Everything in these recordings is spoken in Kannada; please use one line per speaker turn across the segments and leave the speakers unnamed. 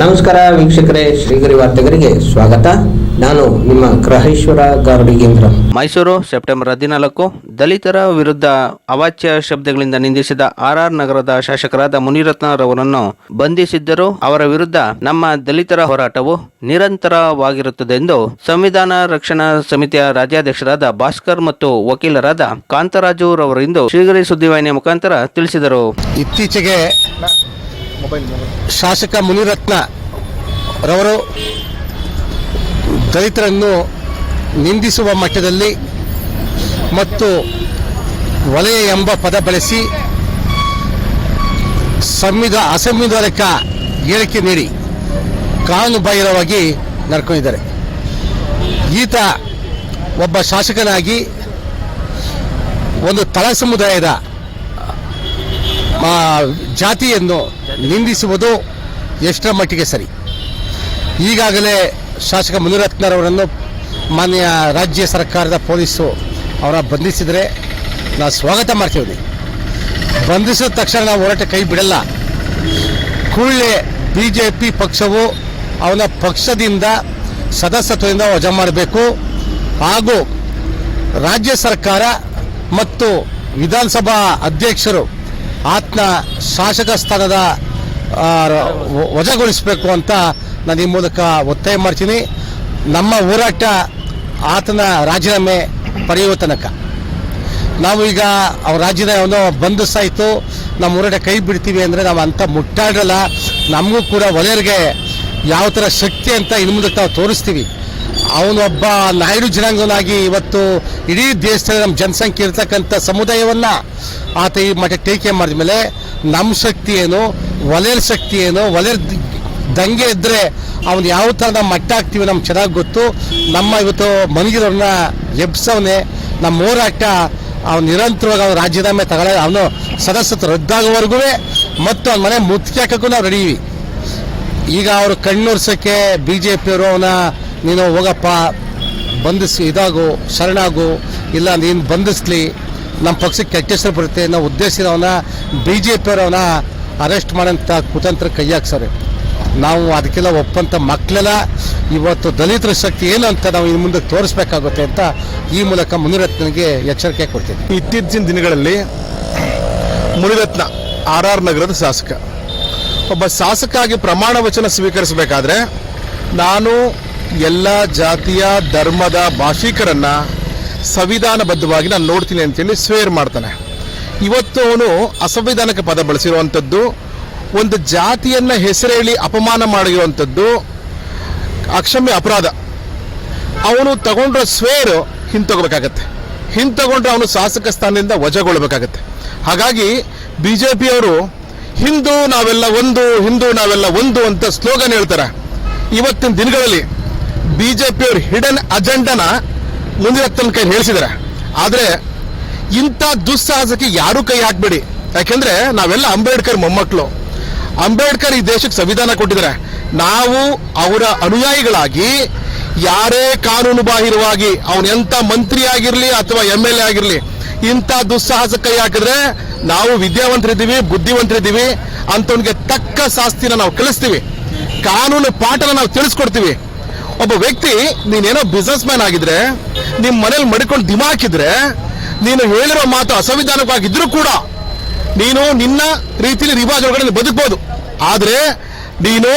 ನಮಸ್ಕಾರ ವೀಕ್ಷಕರೇ ಶ್ರೀಗರಿ ವಾರ್ತೆಗರಿಗೆ ಸ್ವಾಗತ. ನಾನು ನಿಮ್ಮ ಗ್ರಹೇಶ್ವರ ಗಾರ್ಡಿಗೇಂದ್ರ
ಮೈಸೂರು ಸೆಪ್ಟೆಂಬರ್ ಹದಿನಾಲ್ಕು ದಲಿತರ ವಿರುದ್ಧ ಅವಾಚ್ಯ ಶಬ್ದಗಳಿಂದ ನಿಂದಿಸಿದ ಆರ್ಆರ್ ನಗರದ ಶಾಸಕರಾದ ಮುನಿರತ್ನರವರನ್ನು ಬಂಧಿಸಿದ್ದರು ಅವರ ವಿರುದ್ಧ ನಮ್ಮ ದಲಿತರ ಹೋರಾಟವು ನಿರಂತರವಾಗಿರುತ್ತದೆ ಎಂದು ಸಂವಿಧಾನ ರಕ್ಷಣಾ ಸಮಿತಿಯ ರಾಜ್ಯಾಧ್ಯಕ್ಷರಾದ ಭಾಸ್ಕರ್ ಮತ್ತು ವಕೀಲರಾದ ಕಾಂತರಾಜು ರವರಿಂದು ಶ್ರೀಗರಿ ಸುದ್ದಿವಾಹಿನಿಯ ಮುಖಾಂತರ ತಿಳಿಸಿದರು.
ಇತ್ತೀಚೆಗೆ ಶಾಸಕ ಮುನಿರತ್ನ ರವರು ದಲಿತರನ್ನು ನಿಂದಿಸುವ ಮಟ್ಟದಲ್ಲಿ ಮತ್ತು ವಲಯ ಎಂಬ ಪದ ಬಳಸಿ ಸಂವಿಧ ಅಸಂವಿಧಾನಿಕ ಹೇಳಿಕೆ ನೀಡಿ ಕಾನೂನುಬಾಹಿರವಾಗಿ ನಡ್ಕೊಂಡಿದ್ದಾರೆ. ಈತ ಒಬ್ಬ ಶಾಸಕನಾಗಿ ಒಂದು ತಳ ಸಮುದಾಯದ ಜಾತಿಯನ್ನು ನಿಂದಿಸುವುದು ಎಷ್ಟರ ಮಟ್ಟಿಗೆ ಸರಿ? ಈಗಾಗಲೇ ಶಾಸಕ ಮುನಿರತ್ನರವರನ್ನು ಮಾನ್ಯ ರಾಜ್ಯ ಸರ್ಕಾರದ ಪೊಲೀಸು ಅವರ ಬಂಧಿಸಿದರೆ ನಾವು ಸ್ವಾಗತ ಮಾಡ್ತೀವಿ. ಬಂಧಿಸಿದ ತಕ್ಷಣ ನಾವು ಹೋರಾಟ ಕೈ ಬಿಡಲ್ಲ. ಕೂಡಲೇ ಬಿ ಜೆ ಪಿ ಪಕ್ಷವು ಅವನ ಪಕ್ಷದಿಂದ ಸದಸ್ಯತ್ವದಿಂದ ವಜಾ ಮಾಡಬೇಕು. ಹಾಗೂ ರಾಜ್ಯ ಸರ್ಕಾರ ಮತ್ತು ವಿಧಾನಸಭಾ ಅಧ್ಯಕ್ಷರು ಆತನ ಶಾಸಕ ಸ್ಥಾನದ ವಜಾಗೊಳಿಸಬೇಕು ಅಂತ ನಾನು ಈ ಮೂಲಕ ಒತ್ತಾಯ ಮಾಡ್ತೀನಿ. ನಮ್ಮ ಹೋರಾಟ ಆತನ ರಾಜೀನಾಮೆ ಪಡೆಯುವ ತನಕ. ನಾವು ಈಗ ಅವ್ರ ರಾಜೀನಾಮೆಯನ್ನು ಬಂಧಿಸಾಯ್ತು ನಮ್ಮ ಹೋರಾಟ ಕೈ ಬಿಡ್ತೀವಿ ಅಂದರೆ ನಾವು ಅಂಥ ಮುಟ್ಟಾಡಲ್ಲ ನಮಗೂ ಕೂಡ ವಲಯರಿಗೆ ಯಾವ ಥರ ಶಕ್ತಿ ಅಂತ ಇನ್ನು ಮುಂದಕ್ಕೆ ನಾವು ತೋರಿಸ್ತೀವಿ. ಅವನೊಬ್ಬ ನಾಯ್ಡು ಜನಾಂಗನಾಗಿ ಇವತ್ತು ಇಡೀ ದೇಶದಲ್ಲಿ ನಮ್ಮ ಜನಸಂಖ್ಯೆ ಇರ್ತಕ್ಕಂಥ ಸಮುದಾಯವನ್ನು ಆತ ಈ ಮಟ್ಟ ಟೀಕೆ ಮಾಡಿದ ಮೇಲೆ ನಮ್ಮ ಶಕ್ತಿ ಏನು? ವಲಯದ ಶಕ್ತಿ ಏನು ವಲಯದ ದಂಗೆ ಇದ್ದರೆ ಅವ್ನು ಯಾವ ಥರ ನಮ್ಮ ಮಟ್ಟ ಹಾಕ್ತೀವಿ ನಮ್ಗೆ ಚೆನ್ನಾಗಿ ಗೊತ್ತು. ನಮ್ಮ ಇವತ್ತು ಮನಗಿರೋರನ್ನ ಎಬ್ಸವನೆ ನಮ್ಮ ಹೋರಾಟ ಅವ್ನು ನಿರಂತರವಾಗಿ ಅವ್ನು ರಾಜೀನಾಮೆ ತಗೊಳ್ಳ ಅವನು ಸದಸ್ಯತ್ವ ರದ್ದಾಗುವವರೆಗೂ ಮತ್ತು ಅವ್ನ ಮನೆ ಮುತ್ತಿಗೆ ಹಾಕಕ್ಕೂ ನಾವು ರೆಡಿ ಇವಿ ಈಗ ಅವರು ಕಣ್ಣೊರ್ಸಕ್ಕೆ ಬಿ ಜೆ ಪಿಯವರು ಅವನ, ನೀನು ಹೋಗಪ್ಪ ಬಂಧಿಸಿ ಇದಾಗು, ಶರಣಾಗು, ಇಲ್ಲ ನೀನು ಬಂಧಿಸ್ಲಿ ನಮ್ಮ ಪಕ್ಷಕ್ಕೆ ಕೆಟ್ಟ ಹೆಸರು ಬರುತ್ತೆ ನಾವು ಉದ್ದೇಶಿಸಿದ ಅವನ ಬಿ ಜೆ ಪಿಯವರು ಅವನ ಅರೆಸ್ಟ್ ಮಾಡೋಂಥ ಕುತಂತ್ರ ಕೈ ಹಾಕ್ಸಾರೆ ನಾವು ಅದಕ್ಕೆಲ್ಲ ಒಪ್ಪಂಥ ಮಕ್ಕಳೆಲ್ಲ ಇವತ್ತು ದಲಿತರ ಶಕ್ತಿ ಏನು ಅಂತ ನಾವು ಇನ್ನು ಮುಂದೆ ತೋರಿಸ್ಬೇಕಾಗುತ್ತೆ ಅಂತ ಈ ಮೂಲಕ ಮುನಿರತ್ನಗೆ ಎಚ್ಚರಿಕೆ ಕೊಡ್ತೀನಿ.
ಇತ್ತೀಚಿನ ದಿನಗಳಲ್ಲಿ ಮುನಿರತ್ನ ಆರ್ ಆರ್ ನಗರದ ಶಾಸಕ. ಒಬ್ಬ ಶಾಸಕ ಆಗಿ ಪ್ರಮಾಣ ವಚನ ಸ್ವೀಕರಿಸಬೇಕಾದ್ರೆ ನಾನು ಎಲ್ಲ ಜಾತಿಯ ಧರ್ಮದ ಭಾಷಿಕರನ್ನ ಸಂವಿಧಾನಬದ್ಧವಾಗಿ ನಾನು ನೋಡ್ತೀನಿ ಅಂತೇಳಿ ಸ್ವೇರ್ ಮಾಡ್ತಾನೆ. ಇವತ್ತು ಅವನು ಅಸಂವಿಧಾನಿಕ ಪದ ಬಳಸಿರುವಂಥದ್ದು, ಒಂದು ಜಾತಿಯನ್ನ ಹೆಸರೇಳಿ ಅಪಮಾನ ಮಾಡಿರುವಂಥದ್ದು, ಅಕ್ಷಮ್ಯ ಅಪರಾಧ. ಅವನು ತಗೊಂಡ್ರ ಸ್ವೇರು ಹಿಂತಗೋಬೇಕಾಗತ್ತೆ ಹಿಂತಗೊಂಡ್ರೆ ಅವನು ಶಾಸಕ ಸ್ಥಾನದಿಂದ ವಜಾಗೊಳ್ಬೇಕಾಗತ್ತೆ. ಹಾಗಾಗಿ ಬಿ ಜೆ ಪಿಯವರು ಹಿಂದೂ ನಾವೆಲ್ಲ ಒಂದು, ಹಿಂದೂ ನಾವೆಲ್ಲ ಒಂದು ಅಂತ ಸ್ಲೋಗನ್ ಹೇಳ್ತಾರೆ. ಇವತ್ತಿನ ದಿನಗಳಲ್ಲಿ ಬಿ ಜೆ ಪಿಯವರು ಹಿಡನ್ ಅಜೆಂಡನ ಮುಂದಿನ ಕೈ ಹೇಳಿಸಿದ್ದಾರೆ. ಆದರೆ ಇಂಥ ದುಸ್ಸಾಹಸಕ್ಕೆ ಯಾರೂ ಕೈ ಹಾಕಬೇಡಿ. ಯಾಕೆಂದ್ರೆ ನಾವೆಲ್ಲ ಅಂಬೇಡ್ಕರ್ ಮೊಮ್ಮಕ್ಕಳು ಅಂಬೇಡ್ಕರ್ ಈ ದೇಶಕ್ಕೆ ಸಂವಿಧಾನ ಕೊಟ್ಟಿದ್ದಾರೆ. ನಾವು ಅವರ ಅನುಯಾಯಿಗಳಾಗಿ ಯಾರೇ ಕಾನೂನು ಬಾಹಿರವಾಗಿ ಅವನು ಎಂತ ಮಂತ್ರಿ ಆಗಿರ್ಲಿ ಅಥವಾ ಎಂ ಎಲ್ ಎ ಆಗಿರಲಿ, ಇಂಥ ದುಸ್ಸಾಹಸ ಕೈ ಹಾಕಿದ್ರೆ ನಾವು ವಿದ್ಯಾವಂತರಿದ್ದೀವಿ, ಬುದ್ಧಿವಂತರಿದ್ದೀವಿ ಅಂತವನಿಗೆ ತಕ್ಕ ಶಾಸ್ತಿನ ನಾವು ಕಲಿಸ್ತೀವಿ. ಕಾನೂನು ಪಾಠನ ನಾವು ತಿಳಿಸ್ಕೊಡ್ತೀವಿ. ಒಬ್ಬ ವ್ಯಕ್ತಿ ನೀನೇನೋ ಬಿಸ್ನೆಸ್ ಮ್ಯಾನ್ ಆಗಿದ್ರೆ, ನಿಮ್ ಮನೇಲಿ ಮಡಿಕೊಂಡು ದಿಮಾಕಿದ್ರೆ ನೀನು ಹೇಳಿರೋ ಮಾತು ಅಸಂವಿಧಾನಿಕವಾಗಿದ್ರೂ ಕೂಡ ನೀನು ನಿನ್ನ ರೀತಿಯಲ್ಲಿ ರಿವಾಜ್ ಒಳಗಡೆ ಬದುಕಬಹುದು ಆದ್ರೆ ನೀನು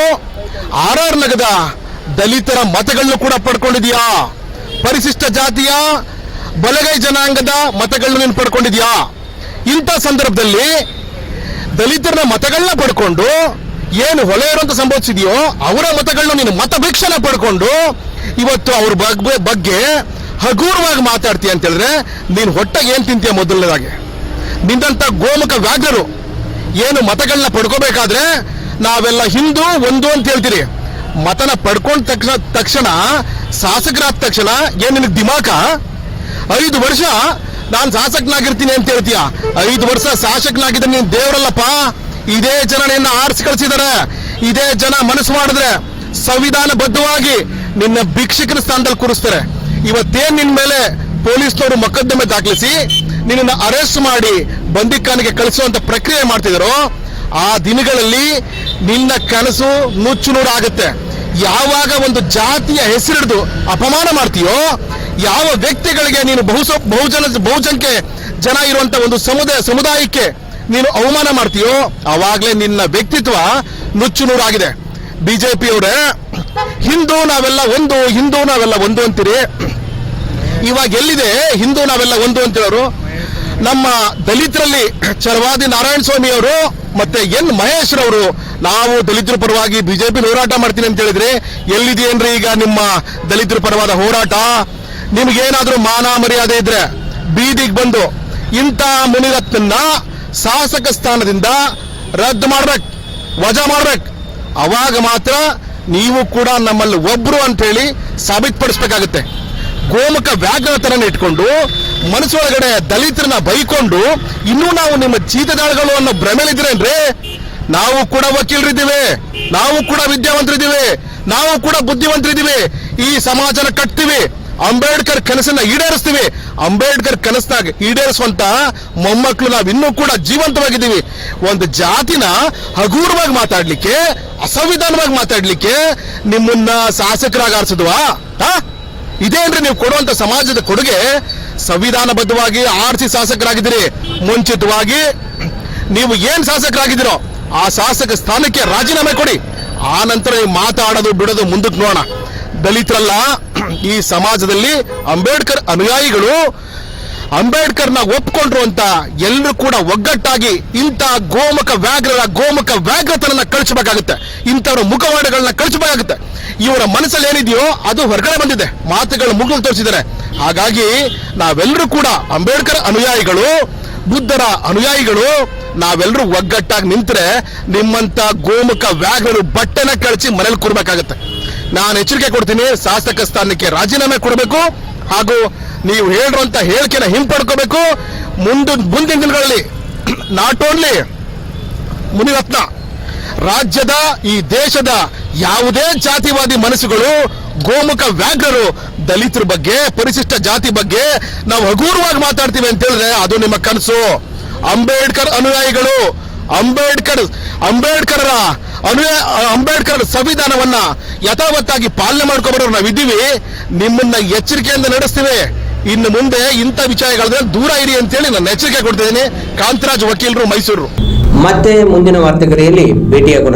ಆರ್ ಆರ್ ನಗದ ದಲಿತರ ಮತಗಳನ್ನು ಕೂಡ ಪಡ್ಕೊಂಡಿದ್ಯಾ? ಪರಿಶಿಷ್ಟ ಜಾತಿಯ ಬಲಗೈ ಜನಾಂಗದ ಮತಗಳನ್ನು ನೀನು ಪಡ್ಕೊಂಡಿದ್ಯಾ? ಇಂಥ ಸಂದರ್ಭದಲ್ಲಿ ದಲಿತರ ಮತಗಳನ್ನ ಪಡ್ಕೊಂಡು ಏನು ಹೊಳೆ ಇರುವಂತ ಸಂಭವಿಸಿದೆಯೋ ಅವರ ಮತಗಳನ್ನ ನೀನು ಮತಭಿಕ್ಷಣ ಪಡ್ಕೊಂಡು ಇವತ್ತು ಅವ್ರ ಬಗ್ಗೆ ಹಗೂರವಾಗಿ ಮಾತಾಡ್ತೀಯ ಅಂತ ಹೇಳಿದ್ರೆ, ನೀನು ಹೊಟ್ಟೆಗೆ ಏನು ತಿಂತೀಯ ಮೊದಲನೇದಾಗಿ? ನಿಂದಂಥ ಗೋಮುಖ ವ್ಯಾಘ್ರರು ಏನು ಮತಗಳನ್ನ ಪಡ್ಕೋಬೇಕಾದ್ರೆ ನಾವೆಲ್ಲ ಹಿಂದೂ, ಒಂದು ಅಂತ ಹೇಳ್ತೀರಿ. ಮತನ ಪಡ್ಕೊಂಡ ತಕ್ಷಣ ತಕ್ಷಣ, ಶಾಸಕರಾದ ತಕ್ಷಣ ಏನ್ ನಿನಗೆ ದಿಮಾಕ? ಐದು ವರ್ಷ ನಾನು ಶಾಸಕನಾಗಿರ್ತೀನಿ ಅಂತ ಹೇಳ್ತೀಯ. ಐದು ವರ್ಷ ಶಾಸಕನಾಗಿದ್ರೆ ನೀನು ದೇವರಲ್ಲಪ್ಪ. ಇದೇ ಜನ ನಿನ್ನ ಆರಿಸಿ ಕಳಿಸಿದಾರೆ. ಇದೇ ಜನ ಮನಸ್ಸು ಮಾಡಿದ್ರೆ ಸಂವಿಧಾನ ಬದ್ಧವಾಗಿ ನಿನ್ನ ಭಿಕ್ಷಕನ ಸ್ಥಾನದಲ್ಲಿ ಕೂರಿಸ್ತಾರೆ. ಇವತ್ತೇನ್ ನಿನ್ ಮೇಲೆ ಪೊಲೀಸ್ನವರು ಮೊಕದ್ದಮೆ ದಾಖಲಿಸಿ ನಿನ್ನ ಅರೆಸ್ಟ್ ಮಾಡಿ ಬಂದಿಖಾನೆಗೆ ಕಳಿಸುವಂತ ಪ್ರಕ್ರಿಯೆ ಮಾಡ್ತಿದ್ರು, ಆ ದಿನಗಳಲ್ಲಿ ನಿನ್ನ ಕನಸು ನುಚ್ಚು ನೂರಾಗುತ್ತೆ ಯಾವಾಗ ಒಂದು ಜಾತಿಯ ಹೆಸರಿಡಿದು ಅಪಮಾನ ಮಾಡ್ತೀಯೋ, ಯಾವ ವ್ಯಕ್ತಿಗಳಿಗೆ ನೀನು ಬಹುಸ, ಬಹುಜನ ಬಹುಜನಕ್ಕೆ ಜನ ಇರುವಂತ ಒಂದು ಸಮುದಾಯ, ಸಮುದಾಯಕ್ಕೆ ನೀನು ಅವಮಾನ ಮಾಡ್ತೀಯೋ, ಅವಾಗಲೇ ನಿನ್ನ ವ್ಯಕ್ತಿತ್ವ ನುಚ್ಚು ನೂರಾಗಿದೆ ಬಿಜೆಪಿ ಬಿಜೆಪಿಯವರೇ, ಹಿಂದೂ ನಾವೆಲ್ಲ ಒಂದು, ಹಿಂದೂ ನಾವೆಲ್ಲ ಒಂದು ಅಂತೀರಿ. ಇವಾಗ ಎಲ್ಲಿದೆ? ಹಿಂದೂ ನಾವೆಲ್ಲ ಒಂದು ಅಂತೇಳೋರು. ನಮ್ಮ ದಲಿತರಲ್ಲಿ ಚರವಾದಿ ನಾರಾಯಣ ಸ್ವಾಮಿ ಅವರು ಮತ್ತೆ ಎನ್ ಮಹೇಶ್ ಅವರು ನಾವು ದಲಿತರ ಪರವಾಗಿ ಬಿಜೆಪಿ ಹೋರಾಟ ಮಾಡ್ತೀನಿ ಅಂತ ಹೇಳಿದ್ರೆ ಎಲ್ಲಿದೆಯೇನ್ರಿ ಈಗ ನಿಮ್ಮ ದಲಿತರ ಪರವಾದ ಹೋರಾಟ? ನಿಮ್ಗೇನಾದ್ರೂ ಮಾನ ಮರ್ಯಾದೆ ಇದ್ರೆ ಬೀದಿಗೆ ಬಂದು ಇಂಥ ಮುನಿರತ್ನನ್ನ ಶಾಸಕ ಸ್ಥಾನದಿಂದ ರದ್ದು ಮಾಡ್ಬೇಕು, ವಜಾ ಮಾಡ್ಬೇಕು. ಅವಾಗ ಮಾತ್ರ ನೀವು ಕೂಡ ನಮ್ಮಲ್ಲಿ ಒಬ್ರು ಅಂತ ಹೇಳಿ ಸಾಬೀತುಪಡಿಸ್ಬೇಕಾಗುತ್ತೆ. ಗೋಮುಖ ವ್ಯಾಘ್ರತನ ಇಟ್ಕೊಂಡು ಮನಸ್ಸೊಳಗಡೆ ದಲಿತರನ್ನ ಬೈಕೊಂಡು ಇನ್ನೂ ನಾವು ನಿಮ್ಮ ಚೀತದಾಳಗಳು ಅನ್ನೋ ಭ್ರಮೆಲಿದ್ದೀರೇನ್ರಿ ನಾವು ಕೂಡ ವಕೀಲರಿದ್ದೀವಿ, ನಾವು ಕೂಡ ವಿದ್ಯಾವಂತರಿದ್ದೀವಿ, ನಾವು ಕೂಡ ಬುದ್ಧಿವಂತರಿದ್ದೀವಿ. ಈ ಸಮಾಜನ ಕಟ್ತೀವಿ, ಅಂಬೇಡ್ಕರ್ ಕನಸನ್ನ ಈಡೇರಿಸ್ತೀವಿ. ಅಂಬೇಡ್ಕರ್ ಕನಸ್ನಾಗ ಈಡೇರಿಸುವಂತ ಮೊಮ್ಮಕ್ಕಳು ನಾವು ಇನ್ನೂ ಕೂಡ ಜೀವಂತವಾಗಿದ್ದೀವಿ. ಒಂದು ಜಾತಿನ ಹಗೂರವಾಗಿ ಮಾತಾಡ್ಲಿಕ್ಕೆ, ಅಸಂವಿಧಾನವಾಗಿ ಮಾತಾಡ್ಲಿಕ್ಕೆ ನಿಮ್ಮನ್ನ ಶಾಸಕರಾಗಿ ಆರಿಸಿದ್ವಾ? ಹಾ ಅಂದ್ರೆ ನೀವು ಕೊಡುವಂತ ಸಮಾಜದ ಕೊಡುಗೆ ಸಂವಿಧಾನಬದ್ಧವಾಗಿ ಆರ್ಸಿ ಶಾಸಕರಾಗಿದ್ದೀರಿ. ಮುಂಚಿತವಾಗಿ ನೀವು ಏನ್ ಶಾಸಕರಾಗಿದ್ದೀರೋ ಆ ಶಾಸಕ ಸ್ಥಾನಕ್ಕೆ ರಾಜೀನಾಮೆ ಕೊಡಿ. ಆ ನಂತರ ನೀವು ಮಾತಾಡೋದು, ಬಿಡೋದು ಮುಂದಕ್ಕೆ ನೋಡೋಣ. ದಲಿತರಲ್ಲ, ಈ ಸಮಾಜದಲ್ಲಿ ಅಂಬೇಡ್ಕರ್ ಅನುಯಾಯಿಗಳು ಅಂಬೇಡ್ಕರ್ನ ಒಪ್ಕೊಂಡ್ರು ಅಂತ ಎಲ್ಲರೂ ಕೂಡ ಒಗ್ಗಟ್ಟಾಗಿ ಇಂಥ ಗೋಮುಖ ವ್ಯಾಘ್ರರ ಗೋಮುಖ ವ್ಯಾಘ್ರತನ ಕಳಿಸಬೇಕಾಗುತ್ತೆ. ಇಂಥವ್ರ ಮುಖವಾಡಗಳನ್ನ ಕಳಿಸಬೇಕಾಗುತ್ತೆ. ಇವರ ಮನಸ್ಸಲ್ಲಿ ಏನಿದೆಯೋ ಅದು ಹೊರಗಡೆ ಬಂದಿದೆ. ಮಾತುಗಳು ಮುಗಿಲು ತೋರಿಸಿದ್ದಾರೆ. ಹಾಗಾಗಿ ನಾವೆಲ್ಲರೂ ಕೂಡ ಅಂಬೇಡ್ಕರ್ ಅನುಯಾಯಿಗಳು, ಬುದ್ಧರ ಅನುಯಾಯಿಗಳು, ನಾವೆಲ್ಲರೂ ಒಗ್ಗಟ್ಟಾಗಿ ನಿಂತರೆ ನಿಮ್ಮಂತ ಗೋಮುಖ ವ್ಯಾಘ್ರರು ಬಟ್ಟೆನ ಕಳಚಿ ಮನೇಲಿ ಕೊಡ್ಬೇಕಾಗತ್ತೆ ನಾನು ಎಚ್ಚರಿಕೆ ಕೊಡ್ತೀನಿ, ಶಾಸಕ ಸ್ಥಾನಕ್ಕೆ ರಾಜೀನಾಮೆ ಕೊಡಬೇಕು ಹಾಗೂ ನೀವು ಹೇಳಿರುವಂತ ಹೇಳಿಕೆನ ಹಿಂಪಡ್ಕೋಬೇಕು. ಮುಂದ, ಮುಂದಿನ ದಿನಗಳಲ್ಲಿ ನಾಟ್ ಓನ್ಲಿ ಮುನಿರತ್ನ, ರಾಜ್ಯದ ಈ ದೇಶದ ಯಾವುದೇ ಜಾತಿವಾದಿ ಮನಸ್ಸುಗಳು ಗೋಮುಖ ವ್ಯಾಘ್ರರು ದಲಿತರ ಬಗ್ಗೆ, ಪರಿಶಿಷ್ಟ ಜಾತಿ ಬಗ್ಗೆ ನಾವು ಹಗೂರವಾಗಿ ಮಾತಾಡ್ತೀವಿ ಅಂತ ಹೇಳಿದ್ರೆ ಅದು ನಿಮ್ಮ ಕನಸು. ಅಂಬೇಡ್ಕರ್ ಅನುಯಾಯಿಗಳು, ಅಂಬೇಡ್ಕರ್, ಅಂಬೇಡ್ಕರರ ಅನುಯ, ಅಂಬೇಡ್ಕರ್ ಸಂವಿಧಾನವನ್ನ ಯಥಾವತ್ತಾಗಿ ಪಾಲನೆ ಮಾಡ್ಕೊಂಡ್ಬರೋರು ನಾವಿದ್ದೀವಿ. ನಿಮ್ಮನ್ನ ಎಚ್ಚರಿಕೆಯಿಂದ ನಡೆಸ್ತೀವಿ. ಇನ್ನು ಮುಂದೆ ಇಂಥ ವಿಚಾರಗಳ ದೂರ ಇರಿ ಅಂತೇಳಿ ನಾನು ಎಚ್ಚರಿಕೆ ಕೊಡ್ತಿದ್ದೀನಿ ಕಾಂತರಾಜ್ ವಕೀಲರು ಮೈಸೂರು.
ಮತ್ತೆ ಮುಂದಿನ ವಾರ್ತೆಗರಿಯಲ್ಲಿ ಭೇಟಿಯಾಗೋಣ.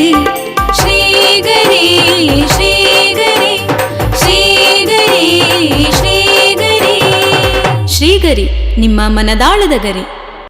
ನಿಮ್ಮ ಮನದಾಳದ ಗರಿ.